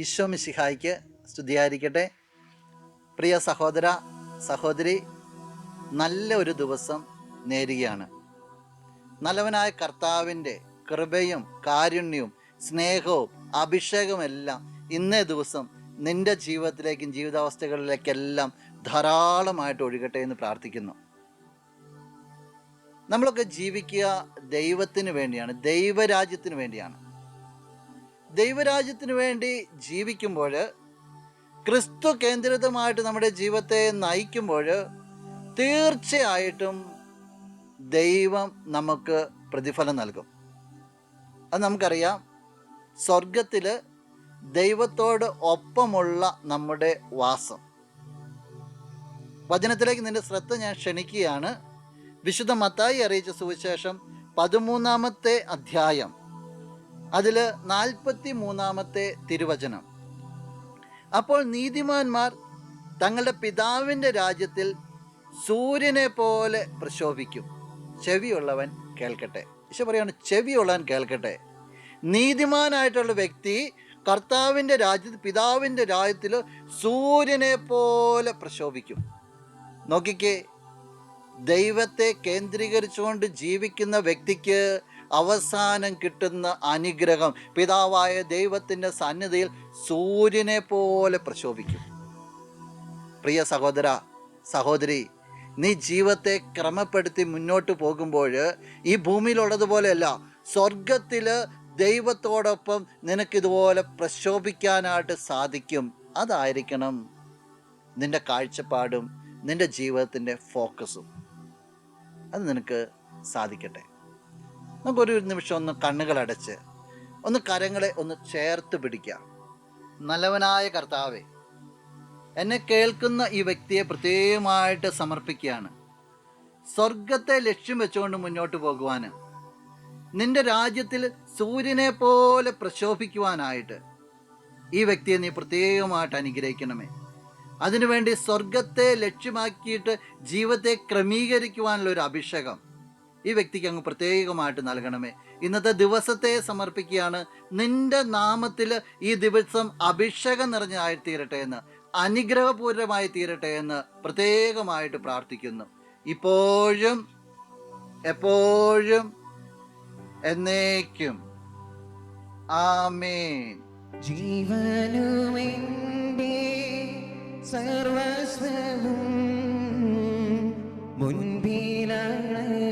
ഈശോ മിശിഹായിക്ക് സ്തുതിയായിരിക്കട്ടെ. പ്രിയ സഹോദര സഹോദരി നല്ല ഒരു ദിവസം നേരുകയാണ്. നല്ലവനായ കർത്താവിന്റെ കൃപയും കാരുണ്യവും സ്നേഹവും അഭിഷേകവും എല്ലാം ഇന്നേ ദിവസം നിന്റെ ജീവിതത്തിലേക്കും ജീവിതാവസ്ഥകളിലേക്കെല്ലാം ധാരാളമായിട്ട് ഒഴുകട്ടെ എന്ന് പ്രാർത്ഥിക്കുന്നു. നമ്മളൊക്കെ ജീവിക്കുക ദൈവത്തിന് വേണ്ടിയാണ് ദൈവരാജ്യത്തിന് വേണ്ടിയാണ്. ദൈവരാജ്യത്തിന് വേണ്ടി ജീവിക്കുമ്പോൾ ക്രിസ്തു കേന്ദ്രിതമായിട്ട് നമ്മുടെ ജീവിതത്തെ നയിക്കുമ്പോൾ തീർച്ചയായിട്ടും ദൈവം നമുക്ക് പ്രതിഫലം നൽകും. അത് നമുക്കറിയാം. സ്വർഗത്തിൽ ദൈവത്തോട് ഒപ്പമുള്ള നമ്മുടെ വാസം. വചനത്തിലേക്ക് നിന്റെ ശ്രദ്ധ ഞാൻ ക്ഷണിക്കുകയാണ്. വിശുദ്ധ മത്തായി അറിയിച്ച സുവിശേഷം പതിമൂന്നാമത്തെ അധ്യായം അതിൽ നാൽപ്പത്തി മൂന്നാമത്തെ തിരുവചനം. അപ്പോൾ നീതിമാന്മാർ തങ്ങളുടെ പിതാവിന്റെ രാജ്യത്തിൽ സൂര്യനെ പോലെ പ്രശോഭിക്കും. ചെവിയുള്ളവൻ കേൾക്കട്ടെ. ഈശോ പറയാണ് ചെവിയുള്ളവൻ കേൾക്കട്ടെ. നീതിമാനായിട്ടുള്ള വ്യക്തി കർത്താവിന്റെ രാജ്യത്തിൽ പിതാവിന്റെ രാജ്യത്തിൽ സൂര്യനെ പോലെ പ്രശോഭിക്കും. നോക്കിക്കേ ദൈവത്തെ കേന്ദ്രീകരിച്ചുകൊണ്ട് ജീവിക്കുന്ന വ്യക്തിക്ക് അവസാനം കിട്ടുന്ന അനുഗ്രഹം. പിതാവായ ദൈവത്തിന്റെ സന്നിധിയിൽ സൂര്യനെ പോലെ പ്രശോഭിക്കും. പ്രിയ സഹോദര സഹോദരി നീ ജീവിതത്തെ ക്രമപ്പെടുത്തി മുന്നോട്ട് പോകുമ്പോൾ ഈ ഭൂമിയിലുള്ളതുപോലെയല്ല സ്വർഗത്തിൽ ദൈവത്തോടൊപ്പം നിനക്കിതുപോലെ പ്രശോഭിക്കാനായിട്ട് സാധിക്കും. അതായിരിക്കണം നിന്റെ കാഴ്ചപ്പാടും നിന്റെ ജീവിതത്തിന്റെ ഫോക്കസും. അത് നിനക്ക് സാധിക്കട്ടെ. നമുക്കൊരു നിമിഷം ഒന്ന് കണ്ണുകളടച്ച് ഒന്ന് കരങ്ങളെ ഒന്ന് ചേർത്ത് പിടിക്കാം. നല്ലവനായ കർത്താവെ എന്നെ കേൾക്കുന്ന ഈ വ്യക്തിയെ പ്രത്യേകമായിട്ട് സമർപ്പിക്കുകയാണ്. സ്വർഗത്തെ ലക്ഷ്യം വെച്ചുകൊണ്ട് മുന്നോട്ട് പോകുവാൻ നിന്റെ രാജ്യത്തിൽ സൂര്യനെ പോലെ പ്രശോഭിക്കുവാനായിട്ട് ഈ വ്യക്തിയെ നീ പ്രത്യേകമായിട്ട് അനുഗ്രഹിക്കണമേ. അതിനുവേണ്ടി സ്വർഗത്തെ ലക്ഷ്യമാക്കിയിട്ട് ജീവിതത്തെ ക്രമീകരിക്കുവാനുള്ള ഒരു അഭിഷേകം ഈ വ്യക്തിക്ക് അങ്ങ് പ്രത്യേകമായിട്ട് നൽകണമേ. ഇന്നത്തെ ദിവസത്തെ സമർപ്പിക്കുകയാണ്. നിന്റെ നാമത്തിൽ ഈ ദിവസം അഭിഷേകം നിറഞ്ഞതായി തീരട്ടെ എന്ന് അനുഗ്രഹപൂർവമായി തീരട്ടെ എന്ന് പ്രത്യേകമായിട്ട് പ്രാർത്ഥിക്കുന്നു. ഇപ്പോഴും എപ്പോഴും എന്നേക്കും. ആമേൻ. ജീവനുമെന്റെ സർവസ്വവും മുൻപിലണച്ച്